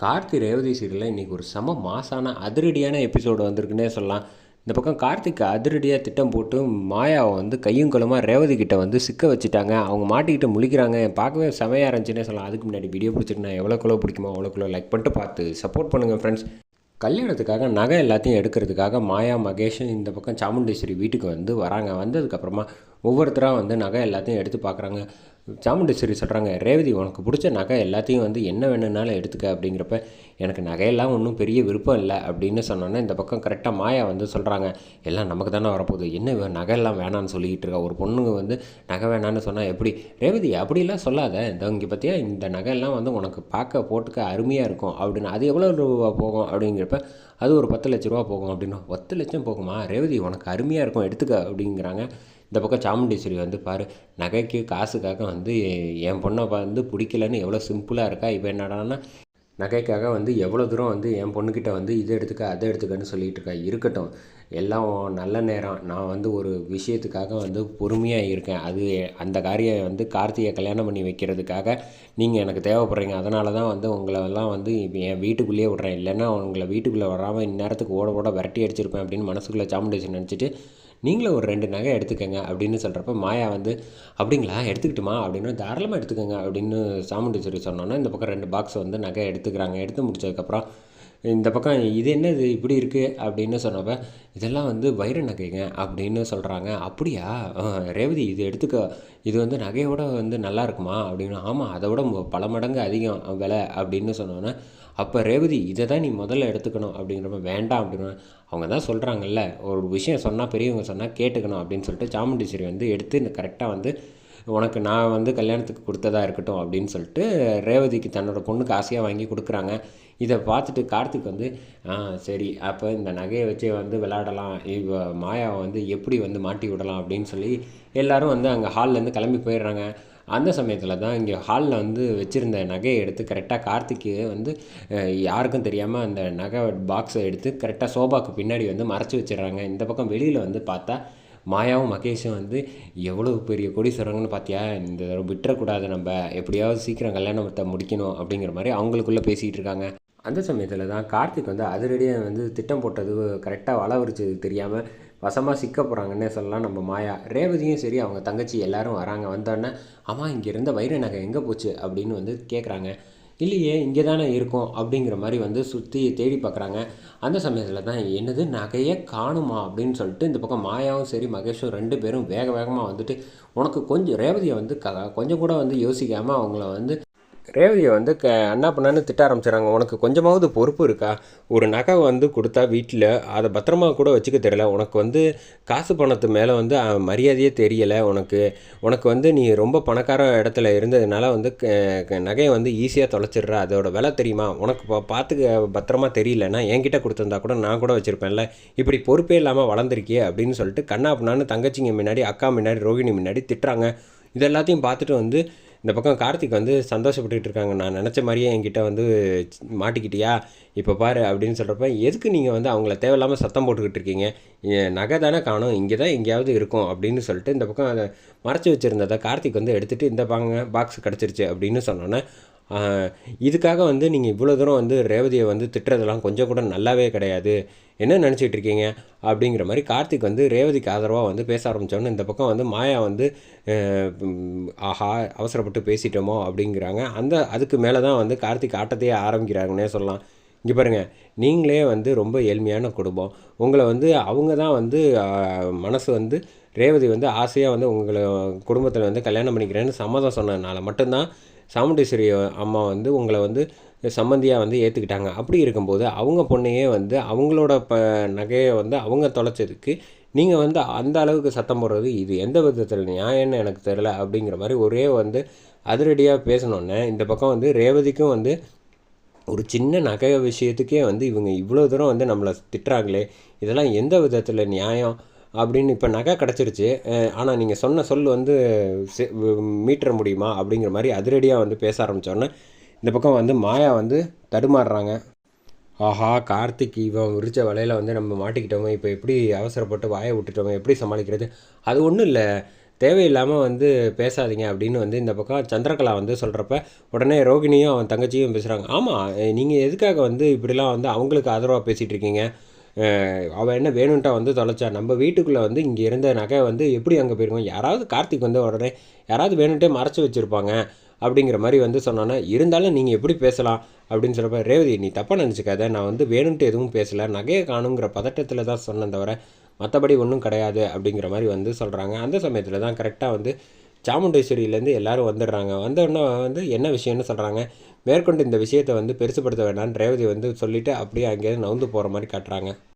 கார்த்தி ரேவதி சீரியலில் இன்றைக்கி ஒரு செம மாசான அதிரடியான எபிசோடு வந்திருக்குன்னே சொல்லலாம். இந்த பக்கம் கார்த்திக் அதிரடியாக திட்டம் போட்டு மாயாவை வந்து கையும் கலமாக ரேவதி கிட்ட வந்து சிக்க வச்சுட்டாங்க. அவங்க மாட்டிக்கிட்டு முழிக்கிறாங்க. பார்க்கவே செமையாக இருந்துச்சுன்னே சொல்லலாம். அதுக்கு முன்னாடி வீடியோ பிடிச்சிருந்தா எவ்வளோக்குள்ளோ பிடிக்குமோ அவ்வளோக்குள்ளோ லைக் பண்ணிட்டு பார்த்து சப்போர்ட் பண்ணுங்கள் ஃப்ரெண்ட்ஸ் கல்யாணத்துக்காக நகை எல்லாத்தையும் எடுக்கிறதுக்காக மாயா மகேஷன் இந்த பக்கம் சாமுண்டேஸ்வரி வீட்டுக்கு வந்து வராங்க. வந்ததுக்கப்புறமா ஒவ்வொருத்தராக வந்து நகை எல்லாத்தையும் எடுத்து பார்க்குறாங்க சாமுண்டேஸ்வரி சொல்கிறாங்க ரேவதி உனக்கு பிடிச்ச நகை எல்லாத்தையும் வந்து என்ன வேணும்னாலும் எடுத்துக்க அப்படிங்கிறப்ப எனக்கு நகையெல்லாம் ஒன்றும் பெரிய விருப்பம் இல்லை அப்படின்னு சொன்னோன்னே இந்த பக்கம் கரெக்டாக மாயா வந்து சொல்கிறாங்க எல்லாம் நமக்கு தானே வரப்போகுது. என்ன இவ நகையெல்லாம் வேணான்னு சொல்லிக்கிட்டு இருக்கா? ஒரு பொண்ணுங்க வந்து நகை வேணான்னு சொன்னால் எப்படி? ரேவதி அப்படிலாம் சொல்லாத. இந்த இங்கே பார்த்தியா இந்த நகையெல்லாம் வந்து உனக்கு பார்க்க போட்டுக்க அருமையாக இருக்கும். அப்படின்னு அது எவ்வளோ ரூபா போகும்? அப்படிங்கிறப்ப அது ஒரு பத்து லட்ச ரூபா போகும். அப்படின்னா பத்து லட்சம் போகுமா? ரேவதி உனக்கு அருமையாக இருக்கும். எடுத்துக்க. அப்படிங்கிறாங்க. இந்த பக்கம் சாமுண்டீஸ்வரி வந்து பாரு நகைக்கு காசுக்காக வந்து என் பொண்ணை வந்து பிடிக்கலன்னு எவ்வளோ சிம்பிளாக இருக்கா இப்போ என்னடான்னா நகைக்காக வந்து எவ்வளோ தூரம் வந்து என் பொண்ணுக்கிட்ட வந்து இதை எடுத்துக்க அதை எடுத்துக்கன்னு சொல்லிகிட்டு இருக்கா. இருக்கட்டும். எல்லாம் நல்ல நேரம். நான் வந்து ஒரு விஷயத்துக்காக வந்து பொறுமையாக இருக்கேன். அது அந்த காரியம் வந்து கார்த்திகை கல்யாணம் பண்ணி வைக்கிறதுக்காக நீங்கள் எனக்கு தேவைப்படுறீங்க. அதனால தான் வந்து உங்களெல்லாம் வந்து இப்போ என் வீட்டுக்குள்ளேயே விட்றேன். இல்லைன்னா உங்களை வீட்டுக்குள்ளே வராமல் இந்நேரத்துக்கு ஓட ஓட விரட்டி அடிச்சிருப்பேன் அப்படின்னு மனசுக்குள்ளே சாமுண்டேஷன் நினச்சிட்டு நீங்களும் ஒரு ரெண்டு நகை எடுத்துக்கங்க அப்படின்னு சொல்கிறப்ப மாயா வந்து அப்படிங்களா? எடுத்துக்கிட்டுமா? அப்படின்னு தாராளமாக எடுத்துக்கோங்க அப்படின்னு சாமுண்டீஸ்வரி சொன்னோன்னா இந்த பக்கம் ரெண்டு பாக்ஸ் வந்து நகை எடுத்துக்கிறாங்க. எடுத்து முடிச்சதுக்கப்புறம் இந்த பக்கம் இது என்ன இது இப்படி இருக்குது அப்படின்னு சொன்னப்போ இதெல்லாம் வந்து வைர நகைங்க அப்படின்னு சொல்கிறாங்க அப்படியா? ரேவதி இது எடுத்துக்க. இது வந்து நகையோட வந்து நல்லா இருக்குமா? அப்படின்னு ஆமாம் அதை விட பல மடங்கு அதிகம் விலை அப்படின்னு சொன்னோன்னே அப்போ ரேவதி இதை தான் நீ முதல்ல எடுத்துக்கணும் அப்படிங்கிறப்ப வேண்டாம் அப்படின்னு அவங்க தான் சொல்கிறாங்கல்ல ஒரு விஷயம் சொன்னால் பெரியவங்க சொன்னால் கேட்டுக்கணும் அப்படின்னு சொல்லிட்டு சாமுண்டீஸ்வரி வந்து எடுத்து கரெக்டாக வந்து உனக்கு நான் வந்து கல்யாணத்துக்கு கொடுத்ததா இருக்கட்டும் அப்படின்னு சொல்லிட்டு ரேவதிக்கு தன்னோட பொண்ணுக்கு ஆசையாக வாங்கி கொடுக்குறாங்க. இதை பார்த்துட்டு கார்த்திக் வந்து ஆ சரி அப்போ இந்த நகையை வச்சே வந்து விளையாடலாம். இவ மாயாவை வந்து எப்படி வந்து மாட்டி விடலாம்? அப்படின்னு சொல்லி எல்லோரும் வந்து அங்கே ஹால்லேருந்து கிளம்பி போயிடுறாங்க. அந்த சமயத்தில் தான் இங்கே ஹாலில் வந்து வச்சுருந்த நகையை எடுத்து கரெக்டாக கார்த்திக்கு வந்து யாருக்கும் தெரியாமல் அந்த நகை பாக்ஸை எடுத்து கரெக்டாக சோபாக்கு பின்னாடி வந்து மறைச்சி வச்சிடுறாங்க. இந்த பக்கம் வெளியில் வந்து பார்த்தா மாயாவும் மகேஷும் வந்து எவ்வளோ பெரிய சொல்கிறாங்கன்னு பார்த்தியா இந்த விட்டுறக்கூடாது நம்ம. எப்படியாவது சீக்கிரம் கல்யாணத்தை முடிக்கணும். அப்படிங்கிற மாதிரி அவங்களுக்குள்ளே பேசிகிட்டு இருக்காங்க. அந்த சமயத்தில் தான் கார்த்திக் வந்து அதிரடியாக வந்து திட்டம் போட்டது கரெக்டாக வளவரிச்சது தெரியாமல் வசமாக சிக்க போகிறாங்கன்னே சொல்லலாம் நம்ம மாயா. ரேவதியும் சரி அவங்க தங்கச்சி எல்லோரும் வராங்க. வந்தோடனே ஆமாம் இங்கே இருந்த வைர நகை எங்கே போச்சு? அப்படின்னு வந்து கேட்குறாங்க இல்லையே இங்கே தானே இருக்கும் அப்படிங்கிற மாதிரி வந்து சுற்றி தேடி பார்க்குறாங்க அந்த சமயத்தில் தான் என்னது நகையே காணுமா அப்படின்னு சொல்லிட்டு இந்த பக்கம் மாயாவும் சரி மகேஷும் ரெண்டு பேரும் வேக வேகமாக வந்துட்டு உனக்கு கொஞ்சம் ரேவதியை வந்து க கொஞ்சம் கூட வந்து யோசிக்காமல் அவங்கள வந்து ரேவதியை வந்து க அண்ணா பண்ணான்னு திட்ட ஆரம்பிச்சிடறாங்க. உனக்கு கொஞ்சமாவது பொறுப்பு இருக்கா? ஒரு நகை வந்து கொடுத்தா வீட்டில் அதை பத்திரமா கூட வச்சுக்க தெரியல. உனக்கு வந்து காசு பணத்து மேலே வந்து மரியாதையே தெரியலை. உனக்கு உனக்கு வந்து நீ ரொம்ப பணக்கார இடத்துல இருந்ததுனால வந்து நகையை வந்து ஈஸியாக தொலைச்சிடுற. அதோட விலை தெரியுமா? உனக்கு பார்த்துக்க பத்திரமா தெரியலன்னா என்கிட்ட கொடுத்துருந்தா கூட நான் கூட வச்சுருப்பேன்ல. இப்படி பொறுப்பே இல்லாமல் வளர்ந்துருக்கியே அப்படின்னு சொல்லிட்டு கண்ணா பண்ணான்னு தங்கச்சிங்க முன்னாடி அக்கா முன்னாடி ரோகிணி முன்னாடி திட்டுறாங்க. இது எல்லாத்தையும் பார்த்துட்டு வந்து இந்த பக்கம் கார்த்திக் வந்து சந்தோஷப்பட்டுக்கிட்டு இருக்காங்க. நான் நினச்ச மாதிரியே என்கிட்ட வந்து மாட்டிக்கிட்டியா? இப்போ பாரு அப்படின்னு சொல்கிறப்ப எதுக்கு நீங்கள் வந்து அவங்கள தேவையில்லாமல் சத்தம் போட்டுக்கிட்டு இருக்கீங்க? நகை தானே காணும். இங்கே தான் எங்கேயாவது இருக்கும். அப்படின்னு சொல்லிட்டு இந்த பக்கம் அதை மறைச்சி வச்சுருந்ததை கார்த்திக் வந்து எடுத்துகிட்டு இந்த பாங்க பாக்ஸ் கிடச்சிருச்சு. அப்படின்னு சொன்னோன்னே இதுக்காக வந்து நீங்கள் இவ்வளோ தூரம் வந்து ரேவதியை வந்து திட்டுறதெல்லாம் கொஞ்சம் கூட நல்லாவே கிடையாது. என்ன நினச்சிட்டு இருக்கீங்க? அப்படிங்கிற மாதிரி கார்த்திக் வந்து ரேவதிக்கு ஆதரவாக வந்து பேச ஆரம்பித்தோன்னு இந்த பக்கம் வந்து மாயா வந்து ஆஹா அவசரப்பட்டு பேசிட்டோமோ அப்படிங்கிறாங்க. அந்த அதுக்கு மேலே தான் வந்து கார்த்திக் ஆட்டத்தையே ஆரம்பிக்கிறாங்கன்னே சொல்லலாம். இங்கே பாருங்கள் நீங்களே வந்து ரொம்ப ஏழ்மையான குடும்பம். உங்களை வந்து அவங்க தான் வந்து மனசு வந்து ரேவதி வந்து ஆசையாக வந்து உங்களை குடும்பத்தில் வந்து கல்யாணம் பண்ணிக்கிறேன்னு சம்மதம் சொன்னதுனால மட்டும்தான் சாமுண்டீஸ்வரி அம்மா வந்து உங்களை வந்து சம்மந்தியாக வந்து ஏற்றுக்கிட்டாங்க அப்படி இருக்கும்போது அவங்க பொண்ணையே வந்து அவங்களோட ப நகையை வந்து அவங்க தொலைச்சதுக்கு நீங்கள் வந்து அந்த அளவுக்கு சத்தம் போடுறது இது எந்த விதத்தில் நியாயம்னு எனக்கு தெரில அப்படிங்கிற மாதிரி ஒரே வந்து அதிரடியாக பேசணுன்னே இந்த பக்கம் வந்து ரேவதிக்கும் வந்து ஒரு சின்ன நகை விஷயத்துக்கே வந்து இவங்க இவ்வளோ தூரம் வந்து நம்மளை திட்டுறாங்களே இதெல்லாம் எந்த விதத்தில் நியாயம்? அப்படின்னு இப்போ நகை கிடச்சிருச்சு. ஆனால் நீங்கள் சொன்ன சொல் வந்து மீட்டுற முடியுமா அப்படிங்கிற மாதிரி அதிரடியாக வந்து பேச ஆரம்பித்தோடனே இந்த பக்கம் வந்து மாயா வந்து தடுமாறுறாங்க. ஆஹா கார்த்திக் இவன் விரிச்ச வலையில் வந்து நம்ம மாட்டிக்கிட்டோமே இப்போ எப்படி அவசரப்பட்டு வாயை விட்டுட்டோமே எப்படி சமாளிக்கிறது? அது ஒன்றும் இல்லை. தேவையில்லாமல் வந்து பேசாதீங்க அப்படின்னு வந்து இந்த பக்கம் சந்திரகலா வந்து சொல்கிறப்ப உடனே ரோகிணியும் அவன் தங்கச்சியும் பேசுகிறாங்க ஆமாம் நீங்கள் எதுக்காக வந்து இப்படிலாம் வந்து அவங்களுக்கு ஆதரவாக பேசிகிட்டு இருக்கீங்க? அவள் என்ன வேணும்ட்டா வந்து தொலைச்சா. நம்ம வீட்டுக்குள்ளே வந்து இங்கே இருந்த நகை வந்து எப்படி அங்கே போயிருக்கோம்? யாராவது கார்த்திக் வந்து உடனே யாராவது வேணும்ட்டே மறைச்சி வச்சுருப்பாங்க அப்படிங்கிற மாதிரி வந்து சொன்னோன்னா இருந்தாலும் நீங்கள் எப்படி பேசலாம்? அப்படின்னு சொல்கிறப்ப ரேவதி நீ தப்பாக நினச்சிக்காத. நான் வந்து வேணும்ட்டு எதுவும் பேசலை. நகையை காணுங்கிற பதட்டத்தில் தான் சொன்னேன் தவிர மற்றபடி ஒன்றும் கிடையாது. அப்படிங்கிற மாதிரி வந்து சொல்கிறாங்க அந்த சமயத்தில் தான் கரெக்டாக வந்து சாமுண்டேஸ்வரியிலேருந்து எல்லாரும் வந்துடுறாங்க. வந்தோடனே வந்து என்ன விஷயம்னு சொல்கிறாங்க மேற்கொண்டு இந்த விஷயத்தை வந்து பெருசுப்படுத்த வேண்டாம்னு ரேவதி வந்து சொல்லிவிட்டு அப்படியே அங்கேயிருந்து நவுந்து போகிற மாதிரி காட்டுறாங்க.